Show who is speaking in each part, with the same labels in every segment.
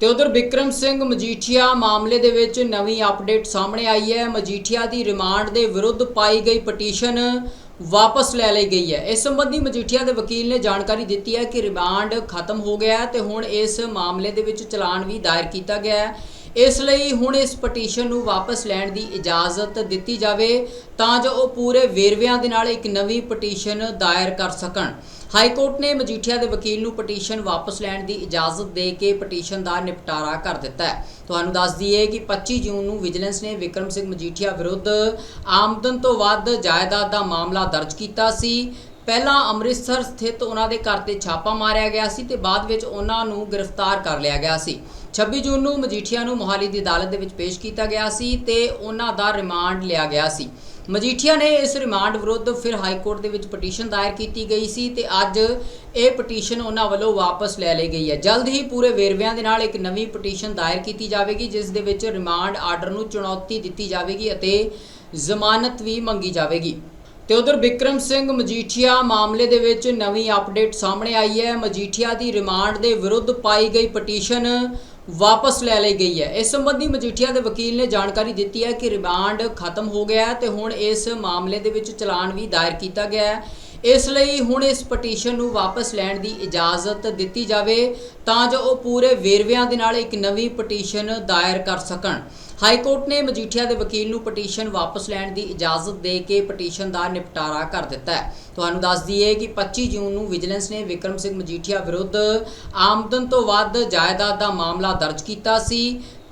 Speaker 1: ਤੇ ਉਧਰ ਵਿਕਰਮ ਸਿੰਘ ਮਜੀਠੀਆ ਮਾਮਲੇ ਦੇ ਵਿੱਚ ਨਵੀਂ ਅਪਡੇਟ ਸਾਹਮਣੇ ਆਈ ਹੈ। ਮਜੀਠੀਆ ਦੀ ਰਿਮਾਂਡ ਦੇ ਵਿਰੁੱਧ ਪਾਈ ਗਈ ਪਟੀਸ਼ਨ ਵਾਪਸ ਲੈ ਲਈ ਗਈ ਹੈ। ਇਸ ਸੰਬੰਧੀ ਮਜੀਠੀਆ ਦੇ ਵਕੀਲ ਨੇ ਜਾਣਕਾਰੀ ਦਿੱਤੀ ਹੈ ਕਿ ਰਿਮਾਂਡ ਖਤਮ ਹੋ ਗਿਆ ਹੈ ਤੇ ਹੁਣ ਇਸ ਮਾਮਲੇ ਦੇ ਵਿੱਚ ਚਲਾਨ ਵੀ ਦਾਇਰ ਕੀਤਾ ਗਿਆ ਹੈ। ਇਸ ਲਈ ਹੁਣ ਇਸ ਪਟੀਸ਼ਨ ਨੂੰ ਵਾਪਸ ਲੈਣ ਦੀ ਇਜਾਜ਼ਤ ਦਿੱਤੀ ਜਾਵੇ ਤਾਂ ਜੋ ਉਹ ਪੂਰੇ ਵੇਰਵਿਆਂ ਦੇ ਨਾਲ ਇੱਕ ਨਵੀਂ ਪਟੀਸ਼ਨ ਦਾਇਰ ਕਰ ਸਕਣ। ਹਾਈ ਕੋਰਟ ਨੇ ਮਜੀਠੀਆ ਦੇ ਵਕੀਲ ਨੂੰ ਪਟੀਸ਼ਨ ਵਾਪਸ ਲੈਣ ਦੀ ਇਜਾਜ਼ਤ ਦੇ ਕੇ ਪਟੀਸ਼ਨ ਦਾ ਨਿਪਟਾਰਾ ਕਰ ਦਿੱਤਾ ਹੈ। ਤੁਹਾਨੂੰ ਦੱਸ ਦਈਏ ਕਿ 25 ਜੂਨ ਨੂੰ ਵਿਜੀਲੈਂਸ ਨੇ ਵਿਕਰਮ ਸਿੰਘ ਮਜੀਠੀਆ ਵਿਰੁੱਧ ਆਮਦਨ ਤੋਂ ਵੱਧ ਜਾਇਦਾਦ ਦਾ ਮਾਮਲਾ ਦਰਜ ਕੀਤਾ ਸੀ। ਪਹਿਲਾਂ ਅੰਮ੍ਰਿਤਸਰ ਸਥਿਤ ਉਹਨਾਂ ਦੇ ਘਰ ਤੇ ਛਾਪਾ ਮਾਰਿਆ ਗਿਆ ਸੀ ਤੇ ਬਾਅਦ ਵਿੱਚ ਉਹਨਾਂ ਨੂੰ ਗ੍ਰਿਫਤਾਰ ਕਰ ਲਿਆ ਗਿਆ ਸੀ। 26 ਜੂਨ ਨੂੰ ਮਜੀਠੀਆ ਨੂੰ ਮੋਹਾਲੀ ਦੀ ਅਦਾਲਤ ਦੇ ਵਿੱਚ ਪੇਸ਼ ਕੀਤਾ ਗਿਆ ਸੀ ਤੇ ਉਹਨਾਂ ਦਾ ਰਿਮਾਂਡ ਲਿਆ ਗਿਆ ਸੀ। ਮਜੀਠੀਆ ਨੇ ਇਸ ਰਿਮਾਂਡ ਵਿਰੁੱਧ ਫਿਰ ਹਾਈ ਕੋਰਟ ਦੇ ਵਿੱਚ ਪਟੀਸ਼ਨ ਦਾਇਰ ਕੀਤੀ ਗਈ ਸੀ ਤੇ ਅੱਜ ਇਹ ਪਟੀਸ਼ਨ ਉਹਨਾਂ ਵੱਲੋਂ ਵਾਪਸ ਲੈ ਲਈ ਗਈ ਹੈ। ਜਲਦ ਹੀ ਪੂਰੇ ਵੇਰਵਿਆਂ ਦੇ ਨਾਲ ਇੱਕ ਨਵੀਂ ਪਟੀਸ਼ਨ ਦਾਇਰ ਕੀਤੀ ਜਾਵੇਗੀ, ਜਿਸ ਦੇ ਵਿੱਚ ਰਿਮਾਂਡ ਆਰਡਰ ਨੂੰ ਚੁਣੌਤੀ ਦਿੱਤੀ ਜਾਵੇਗੀ ਅਤੇ ਜ਼ਮਾਨਤ ਵੀ ਮੰਗੀ ਜਾਵੇਗੀ। ਤੇ ਉਧਰ ਵਿਕਰਮ ਸਿੰਘ ਮਜੀਠੀਆ ਮਾਮਲੇ ਦੇ ਵਿੱਚ ਨਵੀਂ ਅਪਡੇਟ ਸਾਹਮਣੇ ਆਈ ਹੈ। ਮਜੀਠੀਆ ਦੀ ਰਿਮਾਂਡ ਦੇ ਵਿਰੁੱਧ ਪਾਈ ਗਈ ਪਟੀਸ਼ਨ ਵਾਪਸ ਲੈ ਲਈ ਗਈ ਹੈ। ਇਸ ਸੰਬੰਧੀ ਮਜੀਠੀਆ ਦੇ ਵਕੀਲ ਨੇ ਜਾਣਕਾਰੀ ਦਿੱਤੀ ਹੈ ਕਿ ਰਿਮਾਂਡ ਖਤਮ ਹੋ ਗਿਆ ਹੈ ਤੇ ਹੁਣ ਇਸ ਮਾਮਲੇ ਦੇ ਵਿੱਚ ਚਲਾਨ ਵੀ ਦਾਇਰ ਕੀਤਾ ਗਿਆ ਹੈ। ਇਸ ਲਈ ਹੁਣ ਇਸ ਪਟੀਸ਼ਨ ਨੂੰ ਵਾਪਸ ਲੈਣ ਦੀ ਇਜਾਜ਼ਤ ਦਿੱਤੀ ਜਾਵੇ ਤਾਂ ਜੋ ਉਹ ਪੂਰੇ ਵੇਰਵਿਆਂ ਦੇ ਨਾਲ ਇੱਕ ਨਵੀਂ ਪਟੀਸ਼ਨ ਦਾਇਰ ਕਰ ਸਕਣ। ਹਾਈ ਕੋਰਟ ਨੇ ਮਜੀਠੀਆ ਦੇ ਵਕੀਲ ਨੂੰ ਪਟੀਸ਼ਨ ਵਾਪਸ ਲੈਣ ਦੀ ਇਜਾਜ਼ਤ ਦੇ ਕੇ ਪਟੀਸ਼ਨ ਦਾ ਨਿਪਟਾਰਾ ਕਰ ਦਿੱਤਾ ਹੈ। ਤੁਹਾਨੂੰ ਦੱਸ ਦਈਏ ਕਿ 25 ਜੂਨ ਨੂੰ ਵਿਜੀਲੈਂਸ ਨੇ ਵਿਕਰਮ ਸਿੰਘ ਮਜੀਠੀਆ ਵਿਰੁੱਧ ਆਮਦਨ ਤੋਂ ਵੱਧ ਜਾਇਦਾਦ ਦਾ ਮਾਮਲਾ ਦਰਜ ਕੀਤਾ ਸੀ।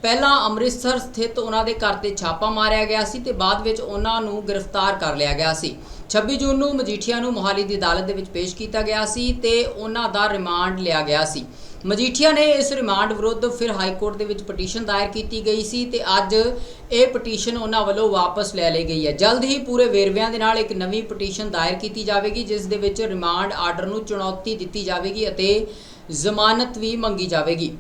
Speaker 1: ਪਹਿਲਾਂ ਅੰਮ੍ਰਿਤਸਰ ਸਥਿਤ ਉਹਨਾਂ ਦੇ ਘਰ ਤੇ ਛਾਪਾ ਮਾਰਿਆ ਗਿਆ ਸੀ ਤੇ ਬਾਅਦ ਵਿੱਚ ਉਹਨਾਂ ਨੂੰ ਗ੍ਰਿਫਤਾਰ ਕਰ ਲਿਆ ਗਿਆ ਸੀ। 26 ਜੂਨ ਨੂੰ ਮਜੀਠੀਆ ਨੂੰ ਮੋਹਾਲੀ ਦੀ ਅਦਾਲਤ ਦੇ ਵਿੱਚ ਪੇਸ਼ ਕੀਤਾ ਗਿਆ ਸੀ ਤੇ ਉਹਨਾਂ ਦਾ ਰਿਮਾਂਡ ਲਿਆ ਗਿਆ ਸੀ। ਮਜੀਠੀਆ ਨੇ ਇਸ ਰਿਮਾਂਡ ਵਿਰੁੱਧ ਫਿਰ ਹਾਈ ਕੋਰਟ ਦੇ ਵਿੱਚ ਪਟੀਸ਼ਨ ਦਾਇਰ ਕੀਤੀ ਗਈ ਸੀ ਤੇ ਅੱਜ ਇਹ ਪਟੀਸ਼ਨ ਉਹਨਾਂ ਵੱਲੋਂ ਵਾਪਸ ਲੈ ਲਈ ਗਈ ਹੈ। ਜਲਦ ਹੀ ਪੂਰੇ ਵੇਰਵਿਆਂ ਦੇ ਨਾਲ ਇੱਕ ਨਵੀਂ ਪਟੀਸ਼ਨ ਦਾਇਰ ਕੀਤੀ ਜਾਵੇਗੀ, ਜਿਸ ਦੇ ਵਿੱਚ ਰਿਮਾਂਡ ਆਰਡਰ ਨੂੰ ਚੁਣੌਤੀ ਦਿੱਤੀ ਜਾਵੇਗੀ ਅਤੇ ਜ਼ਮਾਨਤ ਵੀ ਮੰਗੀ ਜਾਵੇਗੀ।